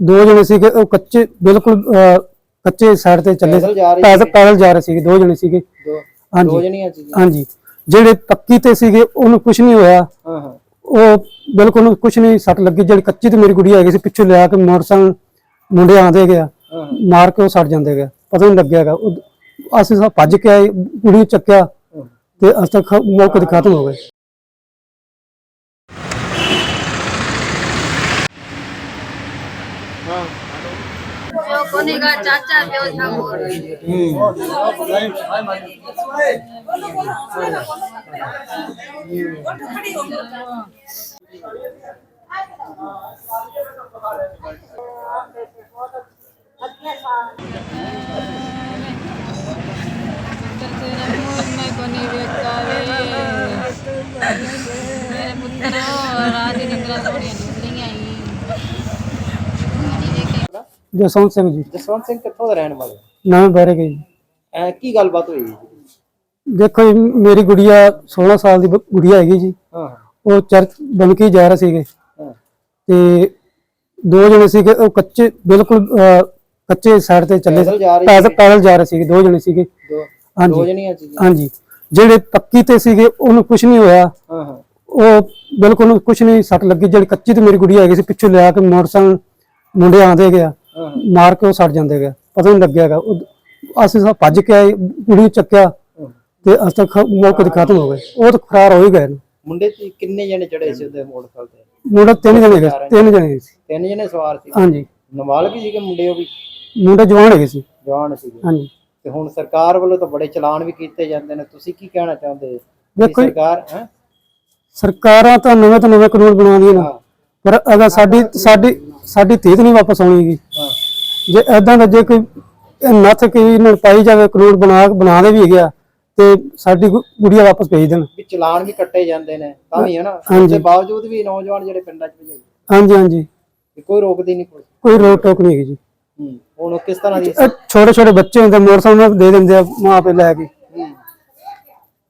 ਦੋ ਜਣੇ ਸੀਗੇ ਉਹ ਕੱਚੇ ਬਿਲਕੁਲ ਅਹ, ਕੱਚੇ ਸਾਈਡ ਤੇ ਚੱਲੇ ਪੈਦਲ ਜਾ ਰਹੇ ਪੈਦਲ ਸੀਗੇ? ਪੈਦਲ ਜਾ ਰਹੇ ਸੀਗੇ ਦੋ ਜਣੇ ਸੀਗੇ। ਦੋ ਦੋ ਹਾਂਜੀ ਜਣੀਆਂ ਸੀ ਹਾਂਜੀ। ਜਿਹੜੇ ਪੱਕੀ ਤੇ ਸੀਗੇ ਉਹਨੂੰ ਕੁਝ ਨਹੀਂ ਹੋਇਆ। ਹਾਂ ਹਾਂ। ਉਹ ਬਿਲਕੁਲ ਉਹਨੂੰ ਕੁਝ ਨਹੀਂ ਸੱਟ ਲੱਗੀ। ਜਿਹੜੀ ਕੱਚੀ ਤੇ ਮੇਰੀ ਗੁੜੀ ਹੈਗੀ ਸੀ ਪਿੱਛੋਂ ਲਿਆ ਕੇ ਮੋਟਰਸਾਈਕਲ ਮੁੰਡੇ ਆਂਦੇ ਗਿਆ ਹਾਂ ਹਾਂ, ਮਾਰ ਕੇ ਉਹ ਸੜ ਜਾਂਦੇ ਗਿਆ ਪਤਾ ਨਹੀਂ ਲੱਗਿਆਗਾ ਅਸੀਂ ਸਭ ਭੱਜ ਕੇ ਆਏ ਕੁੜੀ ਨੂੰ ਚੱਕਿਆ। ਤੇ ਅਸ ਤੱਕ ਮੌਕੇ ਤੇ ਖਤਮ ਹੋ ਗਏ। કોનેગા ચાચા દેવ ઠાકોર కొని వ్యక్తావే పుత్ర రాజేంద్ర ਜਸਵੰਤ ਸਿੰਘ ਜੀ। ਜਸਵੰਤ ਸਿੰਘ ਕਿੱਥੋਂ ਦਾ ਰਹਿਣ ਵਾਲਾ? ਨਵੇਂ ਬਾਰੇ ਗਏ ਜੀ। ਐ ਕੀ ਗੱਲਬਾਤ ਹੋਈ ਜੀ? ਦੇਖੋ ਜੀ ਮੇਰੀ ਗੁੜੀਆ 16 ਸਾਲ ਦੀ ਬ- ਗੁੜੀਆ ਹੈਗੀ ਜੀ। ਹਾਂ ਉਹ ਚਰਚ ਬਣ ਕੇ ਹੀ ਜਾ ਰਹੇ ਸੀਗੇ। ਹਾਂ। ਤੇ ਦੋ ਜਣੇ ਸੀਗੇ ਉਹ ਕੱਚੇ ਬਿਲਕੁਲ ਅਹ, ਕੱਚੇ ਸਾਈਡ ਤੇ ਚੱਲੇ ਪੈਦਲ ਜਾ ਰਹੇ ਪੈਦਲ ਸੀਗੇ? ਪੈਦਲ ਜਾ ਰਹੇ ਸੀਗੇ ਦੋ ਜਣੇ ਸੀਗੇ। ਦੋ ਹਾਂਜੀ। ਦੋ ਜਣੀਆਂ ਸੀ ਹਾਂਜੀ। ਜਿਹੜੇ ਪੱਕੀ ਤੇ ਸੀਗੇ ਉਹਨੂੰ ਕੁਝ ਨਹੀਂ ਹੋਇਆ। ਹਾਂ ਹਾਂ। ਉਹ ਬਿਲਕੁਲ ਉਹਨੂੰ ਕੁਝ ਨਹੀਂ ਸੱਟ ਲੱਗੀ। ਜਿਹੜੀ ਕੱਚੀ ਤੇ ਮੇਰੀ ਗੁੜੀਆ ਹੈਗੀ ਸੀ ਪਿੱਛੋਂ ਲਿਆ ਕੇ ਮੋਟਰਸਾਈਕਲ ਮੁੰਡੇ ਆਂਦੇ ਗਿਆ ਹਾਂ ਮਾਰ ਕੇ ਉਹ ਸੜ ਜਾਂਦੇ ਗਿਆ ਪਤਾ ਨਹੀਂ ਲੱਗਿਆਗਾ ਅਸੀਂ ਸਭ ਭੱਜ ਕੇ ਆਏ ਕੁੜੀ ਚੱਕਿਆ। ਤੇ ਅਸ ਤੱਕ ਮੌਕੇ ਤੇ ਖਤਮ ਹੋ ਗਏ। ਉਹ ਤਾਂ ਫਰਾਰ ਹੋ ਹੀ ਗਏ ਨੇ। ਮੁੰਡੇ ਤੇ ਕਿੰਨੇ ਜਣੇ ਚੜੇ ਸੀ ਉਹਦੇ ਮੋਟਰਸਾਈਕਲ ਤੇ? ਮੁੰਡਾ ਤਿੰਨ ਜਣੇ ਗਏ ਤਿੰਨ ਜਣੇ। ਸੀ। ਤਿੰਨ ਜਣੇ ਸਵਾਰ ਸੀ? ਹਾਂਜੀ। ਨਾਬਾਲਗ ਹੀ ਸੀਗੇ ਮੁੰਡੇ ਉਹ ਵੀ? ਮੁੰਡਾ ਜਵਾਨ ਹੈਗੇ ਸੀ। ਜਵਾਨ ਸੀਗੇ। ਹਾਂਜੀ। ਤੇ ਹੁਣ ਸਰਕਾਰ ਵੱਲੋਂ ਤਾਂ ਬੜੇ ਚਲਾਨ ਵੀ ਕੀਤੇ ਜਾਂਦੇ ਨੇ। ਤੁਸੀਂ ਕੀ ਕਹਿਣਾ ਚਾਹੁੰਦੇ? ਦੇਖੋ ਸਰਕਾਰ ਹੈ? ਸਰਕਾਰਾਂ ਤਾਂ ਨਵੇਂ ਤੋਂ ਨਵੇਂ ਕਾਨੂੰਨ ਬਣਾਉਂਦੀਆਂ ਨੇ। ਪਰ ਅਗਰ ਸਾਡੀ ਸਾਡੀ ਸਾਡੀ ਧੀ ਤਾਂ ਨਹੀਂ ਵਾਪਸ ਆਉਣੀਗੀ ਜੇ ਐਦਾਂ ਦਾ ਜੇ ਕੋਈ ਨੱਥ ਕੀ ਇਹਨਾਂ ਨੂੰ ਪਾਈ ਜਾਵੇ ਕਾਨੂੰਨ ਬਣਾ ਬਣਾ ਦੇ ਵੀ ਗਿਆ ਤੇ ਸਾਡੀ ਗੁ- ਗੁੜੀਆ ਵਾਪਸ ਭੇਜ ਦੇਣ। ਵੀ ਚਲਾਨ ਵੀ ਕੱਟੇ ਜਾਂਦੇ ਨੇ ਤਾਂ ਵੀ ਹੈ ਨਾ। ਹਾਂਜੀ। ਉਸ ਦੇ ਬਾਵਜੂਦ ਵੀ ਨੌਜਵਾਨ ਜਿਹੜੇ ਪਿੰਡਾਂ 'ਚ ਭਜਾਈ। ਹਾਂਜੀ ਹਾਂਜੀ। ਕੋਈ ਰੋਕਦੀ ਨਹੀਂ ਕੋਈ ਕੋਈ ਰੋਕ ਟੋਕ ਨਹੀਂ ਹੈਗੀ ਜੀ। ਹੂੰ ਹੁਣ ਉਹ ਕਿਸ ਤਰ੍ਹਾਂ ਦੀ ਛੋਟੇ ਛੋਟੇ ਬੱਚੇ ਹੁੰਦੇ ਮੋਟਰਸਾਈਕਲ ਦੇ ਦਿੰਦੇ ਆ ਮਾਂ ਪੇ ਲੈ ਕੇ। ਹੂੰ।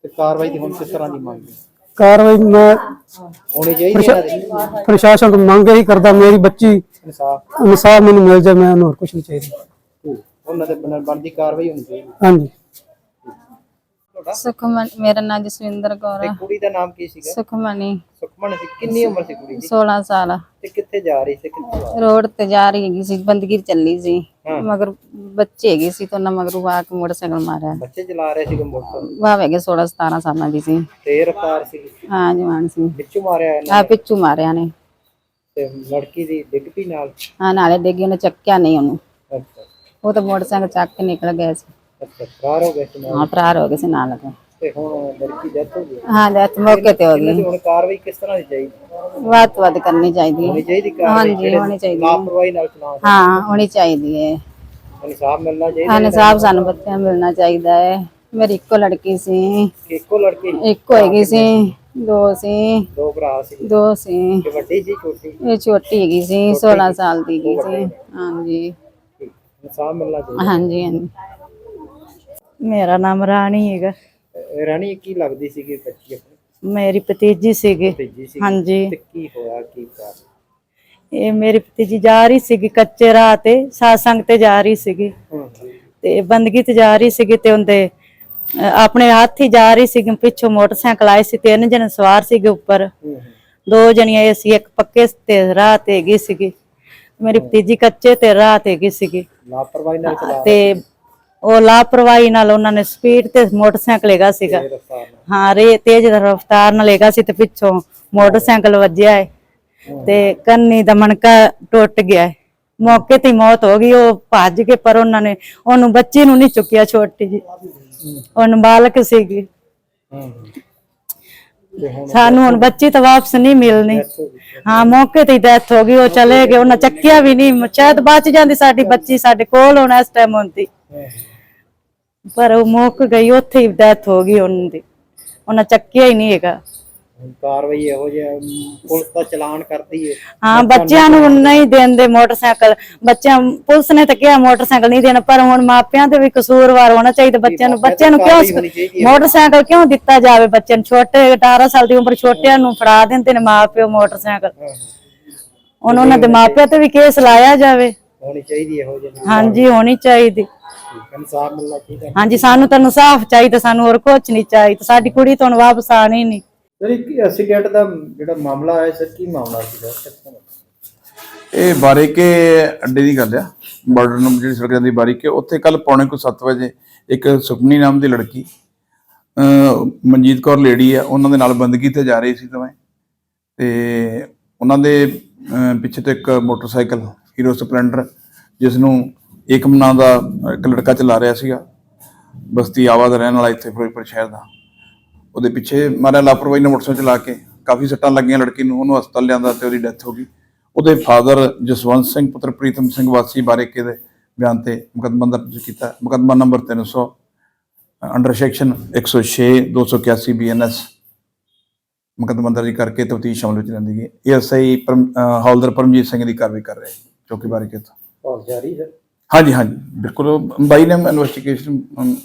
ਤੇ ਕਾਰਵਾਈ ਦੀ ਹੁਣ ਕਿਸ ਤਰ੍ਹਾਂ ਦੀ ਮੰਗ? ਹੈ? ਕਾਰਵਾਈ ਮੈਂ ਹੋਣੀ ਚਾਹੀਦੀ ਹੈ ਇਹਨਾਂ ਦੀ। ਪ੍ਰਸ਼ਾਸਨ ਤੋਂ ਮੰਗ ਹੀ ਕਰਦਾ ਮੇਰੀ ਬੱਚੀ ਇਨਸਾਫ। ਇਨਸਾਫ ਮੈਨੂੰ ਮਿਲ ਜਾਏ ਮੈਂ ਹੋਰ ਕੁਝ ਨਹੀਂ ਚਾਹੀਦਾ। ਉਹਨਾਂ ਦੇ ਬਣ- ਬਣਦੀ ਕਾਰਵਾਈ ਹੋਣੀ ਚਾਹੀਦੀ। ਹਾਂਜੀ। ਸੁਖਮਨ ਮੇਰਾ ਨਾਮ ਜਸਵਿੰਦਰ ਕੌਰ ਤੇ ਆ ਕੁੜੀ ਦਾ ਨਾਮ ਕੀ ਸੀਗਾ? ਸੁਖਮਨੀ। ਸੁਖਮਨ ਸੀ। ਕਿੰਨੀ ਉਮਰ ਸੀ ਕੁੜੀ ਦੀ? 16 ਸਾਲ। ਤੇ ਕਿੱਥੇ ਜਾ ਰਹੀ ਸੀ? ਕਿੱਥੇ ਆ ਰੋਡ ਤੇ ਜਾ ਰਹੀ ਹੈਗੀ ਸੀ ਬੰਦਗੀ ਚੱਲੀ ਸੀ। ਹਾਂ। ਮਗਰ ਬੱਚੇ ਹੈਗੇ ਸੀ ਤਾਂ ਉਹਨਾਂ ਮਗਰ ਵਾ ਕੇ ਮੋਟਰਸਾਈਕਲ ਮਾਰਿਆ। ਬੱਚੇ ਚਲਾ ਰਹੇ ਸੀਗੇ ਮੋਟਰ ਵਾਹ ਹੈਗੇ 16 17 ਸਾਲਾਂ ਦੀ ਸੀ। ਤੇ ਰਫਤਾਰ ਸੀ? ਹਾਂ ਜਵਾਨ ਸੀ। ਵਿੱਚੋਂ ਮਾਰਿਆ ਇਹਨੇ? ਆ ਪਿੱਛੂ ਮਾਰਿਆ ਨੇ ਤੇ ਲੜਕੀ ਦੀ ਡਿੱਗ ਪਈ ਨਾਲ? ਹਾਂ ਨਾਲੇ ਡੇਗੀ ਉਹਨੇ ਚੱਕਿਆ ਨਹੀਂ ਉਹਨੂੰ। ਅੱਛਾ। ਉਹ ਤਾਂ ਮੋਟਰਸਾਈਕਲ ਚੱਕ ਕੇ ਨਿਕਲ ਗਿਆ ਸੀ। ਅੱਛਾ ਫਰਾਰ ਹੋ ਗਏ ਸੀ ਨਾਲ? ਹਾਂ ਫਰਾਰ ਹੋ ਗਏ ਸੀ ਨਾਲ ਲੱਗੇ ਤੇ ਹੁਣ ਲੜਕੀ ਡੈਥ ਹੋ ਗਈ? ਹਾਂ ਡੈਥ ਮੌਕੇ ਤੇ ਹੋ ਇਹਨਾਂ ਗਈ ਦੀ ਹੁਣ ਕਾਰਵਾਈ ਕਿਸ ਤਰ੍ਹਾਂ ਦੀ ਚਾਹੀਦੀ? ਵੱਧ ਵੱਧ ਕਰਨੀ ਚਾਹੀਦੀ। ਹੋਣੀ ਹੈ ਚਾਹੀਦੀ ਕਾਰਵਾਈ? ਹਾਂਜੀ ਹੋਣੀ ਚਾਹੀਦੀ। ਹੈ ਲਾਪਰਵਾਹੀ ਨਾਲ ਚਲਾਉਣ ਹਾਂ ਹੋਣੀ ਚਾਹੀਦੀ ਹੈ ਇਨਸਾਫ ਮਿਲਣਾ ਚਾਹੀਦਾ ਹਾਂ ਸਾਹਿਬ ਸਾਨੂੰ ਬੱਚਿਆਂ ਨੂੰ ਮਿਲਣਾ ਚਾਹੀਦਾ ਹੈ ਮੇਰੀ ਇੱਕੋ ਲੜਕੀ ਸੀ। ਕਿ ਇੱਕੋ ਲੜਕੀ? ਇੱਕੋ ਹੈਗੀ ਸੀ। ਦੋ ਸੀ। ਦੋ ਭਰਾ ਸੀ। ਦੋ ਸੀ। ਕਿ ਵੱਡੀ ਸੀ ਛੋਟੀ? ਇਹ ਛੋਟੀ ਹੈਗੀ ਸੀ 16 ਸਾਲ ਦੀ ਹੈਗੀ ਸੀ। ਹਾਂਜੀ। ਇਨਸਾਫ ਮਿਲਣਾ ਚਾਹੀਦਾ। ਹਾਂਜੀ ਹਾਂਜੀ। ਮੇਰਾ ਨਾਮ ਰਾਣੀ ਹੈਗਾ। ਰਾਣੀ ਕੀ ਲੱਗਦੀ ਸੀਗੀ ਬੱਚੀ ਆਪਣੀ? ਮੇਰੀ ਭਤੀਜੀ ਸੀਗੀ। ਹਾਂਜੀ। ਤੇ ਕੀ ਹੋਇਆ ਕੀ ਕਾਰਨ? ਇਹ ਮੇਰੀ ਭਤੀਜੀ ਜਾ ਰਹੀ ਸੀਗੀ ਕੱਚੇ ਰਾਹ ਤੇ ਸਾਸੰਗ ਤੇ ਜਾ ਰਹੀ ਸੀਗੀ। ਹੂੰ। ਤੇ ਬੰਦਗੀ ਤੇ ਜਾ ਰਹੀ ਸੀਗੀ ਤੇ ਉਹਦੇ ਅਹ, ਆਪਣੇ ਹੱਥ ਹੀ ਜਾ ਰਹੀ ਸੀਗੀ ਪਿੱਛੋਂ ਮੋਟਰਸਾਈਕਲ ਆਏ ਸੀ ਤਿੰਨ ਜਣੇ ਸਵਾਰ ਸੀਗੇ ਉੱਪਰ। ਦੋ ਜਣੀਆਂ ਇਹ ਸੀ ਇੱਕ ਪੱਕੇ ਤੇ ਰਾਹ ਤੇ ਹੈਗੀ ਸੀਗੀ। ਮੇਰੀ ਭਤੀਜੀ ਕੱਚੇ ਤੇ ਰਾਹ ਤੇ ਹੈਗੀ ਸੀਗੀ। ਲਾਪਰਵਾਹੀ ਨਾਲ ਚਲਾ ਤੇ ਉਹ ਲਾਪਰਵਾਹੀ ਨਾਲ ਉਹਨਾਂ ਨੇ ਸਪੀਡ ਤੇ ਮੋਟਰਸਾਈਕਲ ਹੈਗਾ ਸੀਗਾ। ਹਾਂ ਰੇ ਤੇਜ਼ ਰਫ਼ਤਾਰ ਨਾਲ ਹੈਗਾ ਸੀ ਤੇ ਪਿੱਛੋਂ ਮੋਟਰਸਾਈਕਲ ਵੱਜਿਆ ਹੈ। ਤੇ ਕੰਨੀ ਦਾ ਮਣਕਾ ਟੁੱਟ ਗਿਆ ਮੌਕੇ ਤੇ ਮੌਤ ਹੋ ਗਈ ਉਹ ਭੱਜ ਕੇ ਪਰ ਉਹਨਾਂ ਨੇ ਉਹਨੂੰ ਬੱਚੀ ਨੂੰ ਨਹੀਂ ਚੁੱਕਿਆ ਛੋਟੀ ਜੀ ਉਹ ਨਾਬਾਲਗ ਸੀਗੀ। ਸਾਨੂੰ ਹੁਣ ਬੱਚੀ ਤਾਂ ਵਾਪਸ ਨਹੀਂ ਮਿਲਣੀ। ਹਾਂ, ਮੌਕੇ ਤੇ ਡੈਥ ਹੋ ਗਈ, ਉਹ ਚਲੇ ਗਏ, ਉਹਨਾਂ ਚੱਕਿਆ ਵੀ ਨਹੀਂ। ਸ਼ਾਇਦ ਬਚ ਜਾਂਦੀ ਸਾਡੀ ਬੱਚੀ ਸਾਡੇ ਕੋਲ ਹੁਣ ਇਸ ਟਾਈਮ ਹੁੰਦੀ। ਪਰ ਉਹ ਮੁੱਕ ਗਈ, ਉੱਥੇ ਹੀ ਡੈਥ ਹੋ ਗਈ ਉਹਨਾਂ ਦੀ। ਉਹਨਾਂ ਚੱਕਿਆ ਹੀ ਨਹੀਂ ਹੈਗਾ। ਕਾਰਵਾਈ ਇਹੋ ਜਿਹਾ ਪੁਲਿਸ ਦਾ ਚਲਾਨ ਕਰਦੀ ਹੈ ਹਾਂ ਬੱਚਿਆਂ ਨੂੰ ਨਹੀਂ ਦਿੰਦੇ ਮੋਟਰਸਾਈਕਲ। ਬੱਚਿਆਂ ਪੁਲਿਸ ਨੇ ਤਾਂ ਕਿਹਾ ਮੋਟਰਸਾਈਕਲ ਨਹੀਂ ਦੇਣਾ ਪਰ ਹੁਣ ਮਾਪਿਆਂ ਤੇ ਵੀ ਕਸੂਰਵਾਰ ਹੋਣਾ ਚਾਹੀਦਾ ਬੱਚਿਆਂ ਨੂੰ। ਬੱਚਿਆਂ ਨੂੰ ਕਿਉਂ ਮੋਟਰਸਾਈਕਲ ਕਿਉਂ ਦਿੱਤਾ ਜਾਵੇ ਬੱਚਿਆਂ ਨੂੰ? ਛੋਟੇ 18 ਸਾਲ ਦੀ ਉਮਰ ਛੋਟਿਆਂ ਨੂੰ ਫੜਾ ਦਿੰਦੇ ਨੇ ਮਾਪਿਓ ਮੋਟਰਸਾਈਕਲ। ਹੁਣ ਉਹਨਾਂ ਦੇ ਮਾਪਿਆਂ ਤੇ ਵੀ ਕੇਸ ਲਾਇਆ ਜਾਵੇ। ਹੋਣੀ ਚਾਹੀਦੀ ਇਹੋ ਜਿਹੀ ਹਾਂਜੀ ਹੋਣੀ ਚਾਹੀਦੀ। ਇਨਸਾਫ ਮਿਲਣਾ ਚਾਹੀਦਾ। ਹਾਂਜੀ ਸਾਨੂੰ ਤਾਂ ਇਨਸਾਫ ਚਾਹੀਦਾ ਸਾਨੂੰ ਹੋਰ ਕੁਝ ਨਹੀਂ ਚਾਹੀਦਾ। ਸਾਡੀ ਕੁੜੀ ਤਾਂ ਵਾਪਸ ਆਣੀ ਨਹੀਂ। ਸਰ, ਇੱਕ ਐਕਸੀਡੈਂਟ ਦਾ ਜਿਹੜਾ ਮਾਮਲਾ ਆਇਆ ਸਰ, ਕੀ ਮਾਮਲਾ ਸੀਗਾ? ਕਿੱਥੋਂ ਦਾ? ਇਹ ਬਾਰੀਕੇ ਅੱਡੇ ਦੀ ਗੱਲ ਆ। ਬਾਰਡਰ ਨੂੰ ਜਿਹੜੀ ਸੜਕ ਜਾਂਦੀ ਬਾਰੀਕੇ, ਉੱਥੇ ਕੱਲ ਪੌਣੇ ਕੋ 7 ਵਜੇ ਇੱਕ ਸੁਪਨੀ ਨਾਮ ਦੀ ਲੜਕੀ, ਅਹ, ਮਨਜੀਤ ਕੌਰ ਲੇਡੀ ਆ, ਉਹਨਾਂ ਦੇ ਨਾਲ ਬੰਦਗੀ ਤੇ ਜਾ ਰਹੀ ਸੀ ਦੋਵੇਂ। ਤੇ ਉਹਨਾਂ ਦੇ, ਅਹ, ਪਿੱਛੇ ਤੋਂ ਇੱਕ ਮੋਟਰਸਾਈਕਲ ਹੀਰੋ ਸਪਲੈਂਡਰ ਜਿਸ ਨੂੰ ਏਕਮ ਨਾਂ ਦਾ ਇੱਕ ਲੜਕਾ ਚਲਾ ਰਿਹਾ ਸੀਗਾ। ਬਸਤੀ ਆਵਾ ਦਾ ਰਹਿਣ ਵਾਲਾ ਇੱਥੇ ਫਿਰੋਜ਼ਪੁਰ ਸ਼ਹਿਰ ਦਾ। ਉਹਦੇ ਪਿੱਛੇ ਮਾਰਿਆ ਲਾਪਰਵਾਹੀ ਨਾਲ ਮੋਟਰਸਾਈਕਲ ਚਲਾ ਕੇ ਕਾਫੀ ਸੱਟਾਂ ਲੱਗੀਆਂ ਲੜਕੀ ਨੂੰ ਉਹਨੂੰ ਹਸਪਤਾਲ ਲਿਆਂਦਾ ਤੇ ਉਹਦੀ ਡੈਥ ਹੋ ਗਈ। ਉਹਦੇ ਫਾਦਰ ਜਸਵੰਤ ਸਿੰਘ ਪੁੱਤਰ ਪ੍ਰੀਤਮ ਸਿੰਘ ਵਾਸੀ ਬਾਰੇਕੇ ਦੇ ਬਿਆਨ ਤੇ ਮੁਕੱਦਮਾ ਦਰਜ ਕੀਤਾ। ਮੁਕੱਦਮਾ ਨੰਬਰ 300 ਅੰਡਰ ਸੈਕਸ਼ਨ 106 281 ਬੀਐਨਐਸ ਮੁਕੱਦਮਾ ਦਰਜ ਕਰਕੇ ਤਫਤੀਸ਼ ਸ਼ਾਮਲ ਵਿੱਚ ਰਹਿੰਦੀ ਹੈ। ਏਐਸਆਈ ਹੌਲਦਾਰ ਪਰਮਜੀਤ ਸਿੰਘ ਦੀ ਕਾਰਵਾਈ ਕਰ ਰਹੇ ਚੌਕੀ ਬਾਰੇਕੇ ਤੋਂ ਕਾਲ ਜਾਰੀ ਸਰ ਹਾਂਜੀ ਹਾਂਜੀ ਬਿਲਕੁਲ। ਬਾਈ ਨੇ ਇਨਵੈਸਟੀਗੇਸ਼ਨ